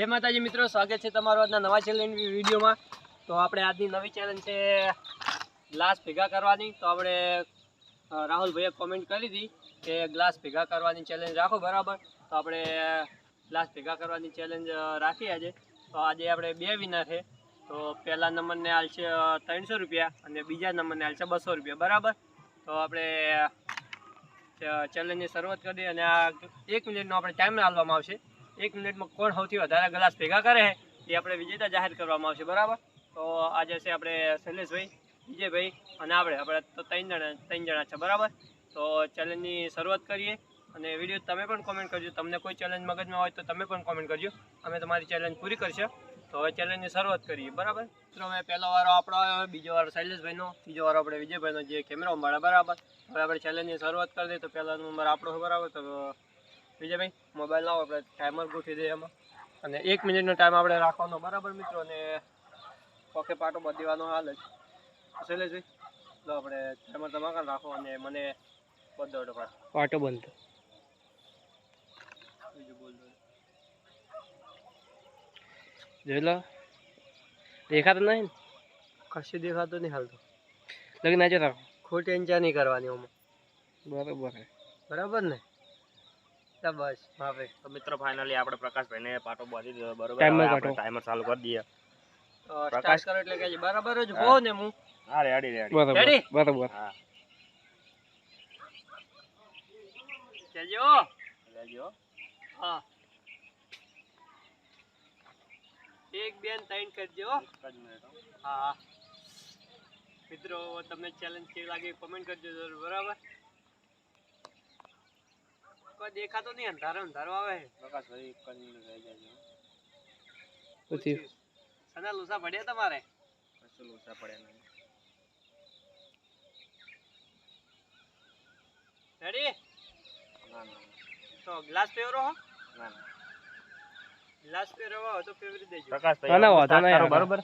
જય માતાજી મિત્રો, સ્વાગત છે તમારું આજના નવા ચેલેન્જ વિડીયોમાં. તો આપણે આજની નવી ચેલેન્જ છે ગ્લાસ ભેગા કરવાની. તો આપણે રાહુલભાઈએ કોમેન્ટ કરી હતી કે ગ્લાસ ભેગા કરવાની ચેલેન્જ રાખો બરાબર. તો આપણે ગ્લાસ ભેગા કરવાની ચેલેન્જ રાખી આજે. તો આજે આપણે બે વિનર છે. તો પહેલા નંબરને હાલ છે ત્રણસો રૂપિયા અને બીજા નંબરને હાલ છે બસો રૂપિયા. બરાબર? તો આપણે ચેલેન્જની શરૂઆત કરી અને આ એક મિનિટનો આપણે ટાઈમ હાલવામાં આવશે. એક મિનિટમાં કોણ સૌથી વધારે ગ્લાસ ભેગા કરે છે, એ આપણે વિજેતા જાહેર કરવામાં આવશે, બરાબર? તો આજે છે આપણે શૈલેષભાઈ, વિજયભાઈ અને આપણે આપણે તો ત્રણ જણા ત્રણ જણા છે, બરાબર? તો ચેલેન્જની શરૂઆત કરીએ અને વીડિયો તમે પણ કોમેન્ટ કરજો. તમને કોઈ ચેલેન્જ મગજમાં હોય તો તમે પણ કોમેન્ટ કરજો. અમે તમારી ચેલેન્જ પૂરી કરશે. તો હવે ચેલેન્જની શરૂઆત કરીએ, બરાબર? મિત્રો હવે પહેલો વારો આપણો આવ્યો, બીજો વારો શૈલેષભાઈનો, ત્રીજો વારો આપણે વિજયભાઈનો, જે કેમેરા મળે બરાબર? હવે આપણે ચેલેન્જની શરૂઆત કરી દઈએ, તો પહેલો નંબર આપણો બરાબર? તો વિજયભાઈ? મોબાઈલ લાવો આપણે ટાઈમર ગોઠવી દઈએ એમાં. અને એક મિનિટનો ટાઈમ આપણે રાખવાનો. બરાબર મિત્રો? અને પોકે પાટો બધીવાનો હાલ જ. શૈલેષભાઈ તો આપણે ટાઈમર તમારે રાખો અને મને બધો પાટો. બંધ. બીજું બોલ જોઈ લો. દેખાતું નહીં ને? કશું દેખાતું નહીં હાલતું લગ્ન આજે રાખો. એન્જોય અંચા નહીં કરવાની આમાં. બરાબર બરાબર ને? તો બસ માફે તો મિત્રો ફાઇનલી આપણે પ્રકાશભાઈને પાટો બાંધી દીધો બરોબર. આપણે ટાઈમર ચાલુ કરી દઈએ. તો પ્રકાશ- કરો એટલે કે બરાબર જ હા. હો ને હું. હા રેડી રેડી બરોબર બરાબર બરોબર. હા. કેજો. લેજો. હા. એક બેન ત્રણ કરજો. એક જ મિનિટ હા. મિત્રો તમને ચેલેન્જ કેવી લાગી કોમેન્ટ કરજો બરાબર? દેખાતો નહીં અંધારો અંધારો આવે. રહી જાય પછી? સના લુસા પડ્યા તમારે? કશું લોચા પડ્યા નહીં. રેડી ના ના તો ગ્લાસ પહેરો હો. ના ના. ગ્લાસ પહેરવા હોય તો પહેરી દેજો. પ્રકાશભાઈ ના, ના, વાંધો નહીં બરોબર?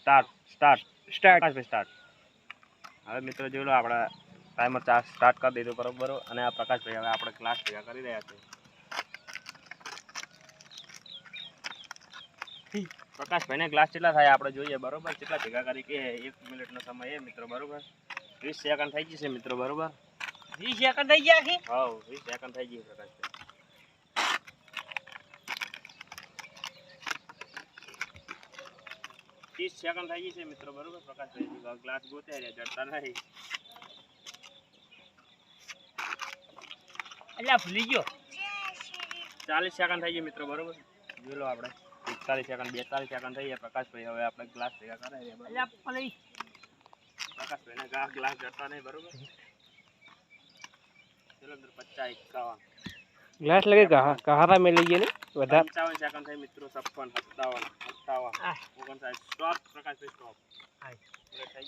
સ્ટાર્ટ સ્ટાર્ટ સ્ટાર્ટ સ્ટાર્ટ હવે મિત્રો જોઈ લો આપણે ટાઈમર સ્ટાર્ટ કરી દીધું બરોબર? અને આ પ્રકાશભાઈ હવે આપણે ક્લાસ ભેગા કરી રહ્યા છે. પ્રકાશભાઈને ગ્લાસ કેટલા થાય આપણે જોઈએ બરોબર? કેટલા ભેગા કરી કે એક મિનિટનો સમય એ મિત્રો બરોબર? વીસ સેકન્ડ થઈ જશે મિત્રો બરોબર? વીસ સેકન્ડ થઈ ગયા આખી હા વીસ સેકન્ડ થઈ ગઈ પ્રકાશભાઈ ત્રીસ સેકન્ડ થઈ ગઈ છે મિત્રો બરોબર? પ્રકાશભાઈ ગ્લાસ ગોતે જડતા નહીં. એટલે ભૂલી ગયો. ચાલીસ સેકન્ડ થઈ ગઈ મિત્રો બરોબર? જોઈ લો આપણે. એકતાલીસ સેકન્ડ બેતાલીસ સેકન્ડ થઈ ગયા. પ્રકાશભાઈ હવે આપણે ગ્લાસ ભેગા કરાવીએ પ્રકાશભાઈને ગ્લાસ જતા નહીં બરોબર? ચલો પચાસ એકાવન. ગ્લાસ લગે કહારા મેં લઈએ ને વધારે પંચાવન સેકન્ડ થઈ મિત્રો છપ્પન સત્તાવન અઠ્ઠાવન આહ. ઓગણસાઠ સ્ટોપ પ્રકાશ સ્ટોપ.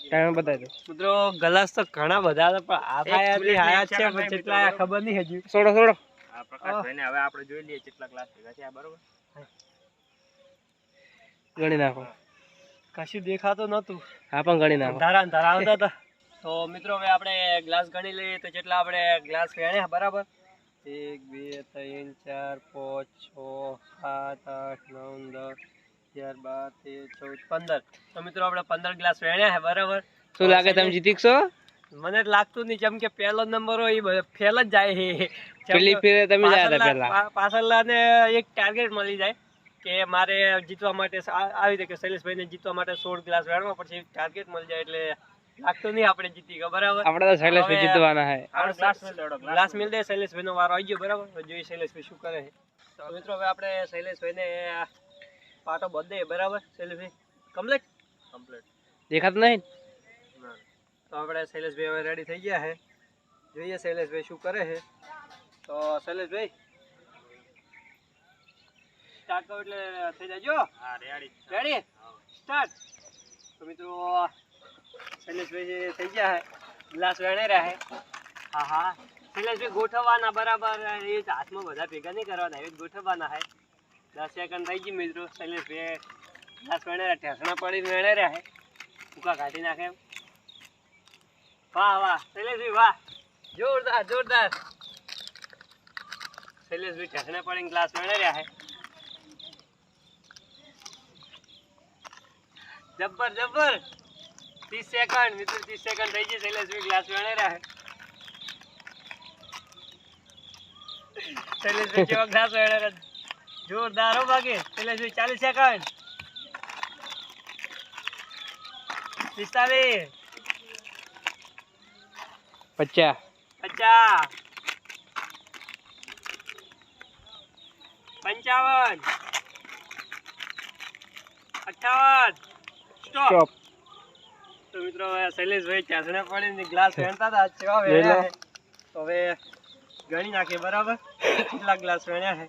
ટાઈમ બતાવી દો. મિત્રો ગ્લાસ તો ઘણા બધા હતા પણ આ ભાઈ થયા આયા છે પણ થાય ખબર નહીં હજી. છોડો છોડો આ પ્રકાશભાઈને હવે આપણે જોઈ લઈએ કેટલા ગ્લાસ ભેગા થયા બરોબર? ગણી નાખો. કશું દેખાતું નતું હા પણ ગણી નાખો. ધારા ધારા આવતા હતા. તો મિત્રો હવે આપણે ગ્લાસ ગણી લઈએ તો જેટલા આપણે ગ્લાસ વેણ્યા બરાબર? એક બે ત્રણ ચાર પાંચ છ સાત આઠ નવ દસ અગિયાર બાર તેર ચૌદ પંદર. તો મિત્રો આપણે પંદર ગ્લાસ વેણ્યા છે બરાબર? શું લાગે તમે જીતી શકશો મને લાગતું નહીં જેમ કે પહેલો નંબર હોય એ ફેલ જ જાય છે. પેલી ફેરે તમે જાય પહેલા. પા- પાછળનાને એક ટાર્ગેટ મળી જાય કે મારે જીતવા માટે આવી રીતે કે શૈલેષભાઈને જીતવા માટે સોળ ગ્લાસ વેણવા પછી ટાર્ગેટ મળી જાય એટલે લાગતું નહીં આપણે જીતી ગયા બરાબર? આપણે તો શૈલેષ હવે- જીતવાના હે. આપણે લાસ્ટ મેલ દે શૈલેષભાઈનો વારો આવી ગયો બરાબર? હવે જોઈએ શૈલેષભાઈ શું કરે છે. તો મિત્રો હવે આપણે શૈલેષભાઈને પાટો બધે બરાબર? શૈલેષભાઈ કમ્પ્લીટ કમ્પ્લીટ દેખાત નહીં? તો આપણે શૈલેષભાઈ હવે રેડી થઈ ગયા છે. જોઈએ શૈલેષભાઈ શું કરે છે. તો શૈલેષભાઈ સ્ટાર્ટ કરો એટલે થઈ જાજો હા રેડી રેડી સ્ટાર્ટ તો મિત્રો શૈલેષભાઈ થઈ ગયા ગ્લાસ વેણે રહ્યા છે હા હા. શૈલેષભાઈ ગોઠવવાના બરાબર એ જ હાથમાં બધા ભેગા નહીં કરવાના, એ જ ગોઠવવાના છે દસ સેકન્ડ થઈ ગઈ મિત્રો ગ્લાસ વેણે રહ્યા ઠેસણા પડીને વેણે રહ્યા છે ભૂકા કાઢી નાખે વાહ વાહ. શૈલેષભાઈ, વાહ. જોરદાર જોરદાર. શૈલેષભાઈ ઠેસણે પડીને ગ્લાસ વેણે રહ્યા હે. જબ્બર જબ્બર. ત્રીસ સેકન્ડ મિત્ર ત્રીસ સેકન્ડ થઈ ગઈ શૈલેષભાઈ ગ્લાસ વેણે રહ્યા શૈલેષભાઈ કેવો ગ્લાસ વેણે જોરદાર હો બાકી. શૈલેષભાઈ ચાલીસ સેકન્ડ પિસ્તાલીસ. પચાસ. પચાસ. પંચાવન. અઠાવન સ્ટોપ તો મિત્રો શૈલેષભાઈ ચાસણે પડીને ગ્લાસ વેણતા હતા. વેણ્યા તો હવે ગણી નાખે બરાબર? કેટલા ગ્લાસ વેણ્યા છે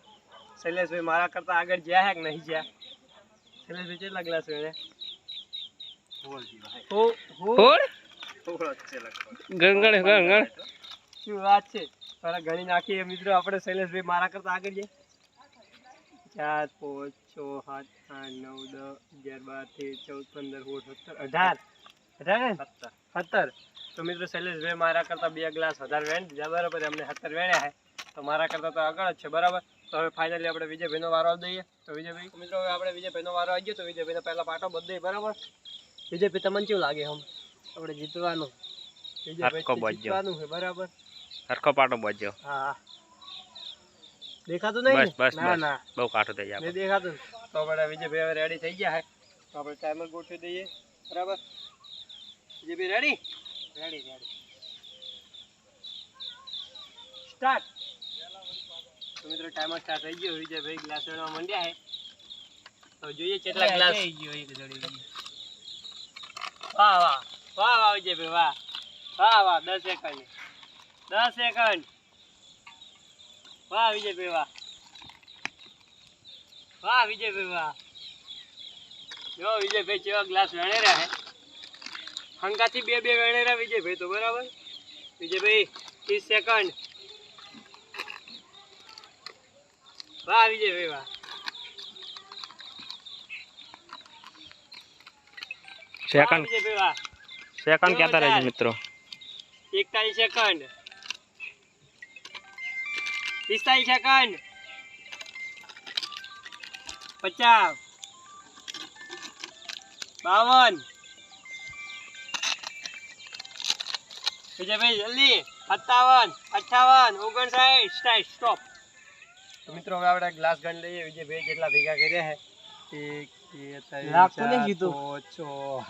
શૈલેષભાઈ મારા કરતા આગળ જ્યાં છે કે નહીં જ્યાં? શૈલેષભાઈ કેટલા ગ્લાસ વેણ્યા? શું વાત છે? તારા ઘણી નાખીએ મિત્રો આપણે શૈલેષભાઈ મારા કરતા આગળ જઈએ ચાર પાંચ છ સાત આઠ નવ દસ અગિયાર બાર તેર ચૌદ પંદર સોળ સત્તર અઢાર. અઢાર ને સત્તર. તો મિત્રો શૈલેષભાઈ મારા કરતા બે ગ્લાસ વધારે વેણ. દીધા બરાબર એમને સત્તર વેણ્યા છે તો મારા કરતા તો આગળ જ છે બરાબર? તો હવે ફાઇનલી આપણે વિજયભાઈનો વારો દઈએ. તો વિજયભાઈ મિત્રો હવે આપણે વિજયભાઈનો વારો આવી ગયો તો વિજયભાઈનો પહેલાં પાટો બધે બરાબર? વિજયભાઈ તમને કેવું લાગે હમ આપણે જીતવાનું. વિજયભાઈ જીતવાનું છે બરાબર? સરખો પાટો બચજો હા. દેખાતું નહીં? બસ, ના ના. બહુ કાઠું થઈ જાય દેખાતું? તો આપણે વિજયભાઈ હવે રેડી થઈ ગયા છે તો આપણે ટાઈમર ગોઠવી દઈએ. બરાબર? વિજયભાઈ રેડી રેડી રેડી સ્ટાર્ટ તો મિત્રો ટાઈમર સ્ટાર્ટ થઈ ગયો. વિજયભાઈ ગ્લાસ વેણવા માંડ્યા હે તો જોઈએ કેટલા ગ્લાસ વાહ વાહ. વાહ વાહ વિજયભાઈ વાહ. વાહ વાહ દસ સેકન્ડ દસ સેકન્ડ વાહ વિજયભાઈ વાહ. વાહ વિજયભાઈ વાહ. જો વિજયભાઈ કેવા ગ્લાસ વેણે રહ્યા હંગાથી બે બે વેણેરા વિજયભાઈ તો બરાબર? વિજયભાઈ ત્રીસ સેકન્ડ વાહ વિજયભાઈ વાહ. સેકન્ડ સેકન્ડ ક્યાં રહેજો મિત્રો? એકતાલીસ સેકન્ડ પિસ્તાલીસ સેકન્ડ પચાસ. બાવન. વિજયભાઈ જલ્દી. સત્તાવન અઠાવન ઓગણસાઠ. સાઠ સ્ટોપ. મિત્રો હવે આપણે ગ્લાસ ગણ લઈએ. વિજયભાઈ કેટલા ભેગા કર્યા છે એક બે નહીં કીધું. પાંચ છ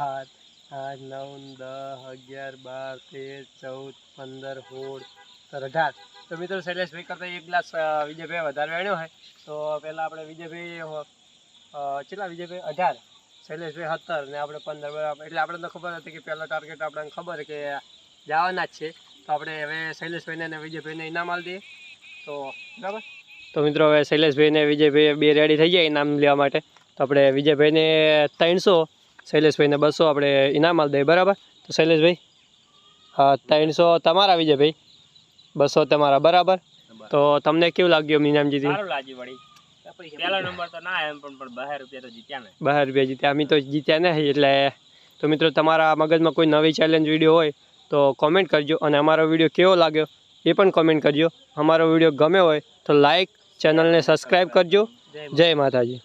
આઠ નવ દસ અગિયાર બાર તેર ચૌદ પંદર સોળ સત્તર અઢાર. તો મિત્રો શૈલેષભાઈ કરતા એક ગ્લાસ વિજયભાઈ વધારે વેણ્યો હોય તો પહેલાં આપણે વિજયભાઈ કેટલા વિજયભાઈ અઢાર. શૈલેષભાઈ સત્તર. ને આપણે પંદર. એટલે આપડે તો ખબર હતી કે પેલા ટાર્ગેટ આપણને ખબર કે જવાના જ છે. તો આપણે હવે શૈલેષભાઈને અને વિજયભાઈને ઇનામ આલી દઈએ. તો બરાબર? તો મિત્રો હવે શૈલેષભાઈને વિજયભાઈ બે રેડી થઈ જાય ઇનામ લેવા માટે. તો આપણે વિજયભાઈને ત્રણસો શૈલેષભાઈને બસો આપણે ઇનામ આલ દઈએ. બરાબર? તો શૈલેષભાઈ હા ત્રણસો તમારા વિજયભાઈ બસો તમારા. બરાબર? તો તમને કેવું લાગ્યું ઇનામ જીતી સારું લાગ્યું વળી. પહેલો નંબર તો ના એમ પણ પણ બહાર રૂપિયા તો જીત્યા ને. બહાર રૂપિયા જીત્યા. અમે તો જીત્યા નહીં એટલે તો મિત્રો તમારા મગજમાં કોઈ નવી ચેલેન્જ વીડિયો હોય તો કોમેન્ટ કરજો અને અમારો વીડિયો કેવો લાગ્યો એ પણ કોમેન્ટ કરજો. અમારો વીડિયો ગમે હોય તો લાઈક ચેનલને સબસ્ક્રાઈબ કરજો. જય માતાજી.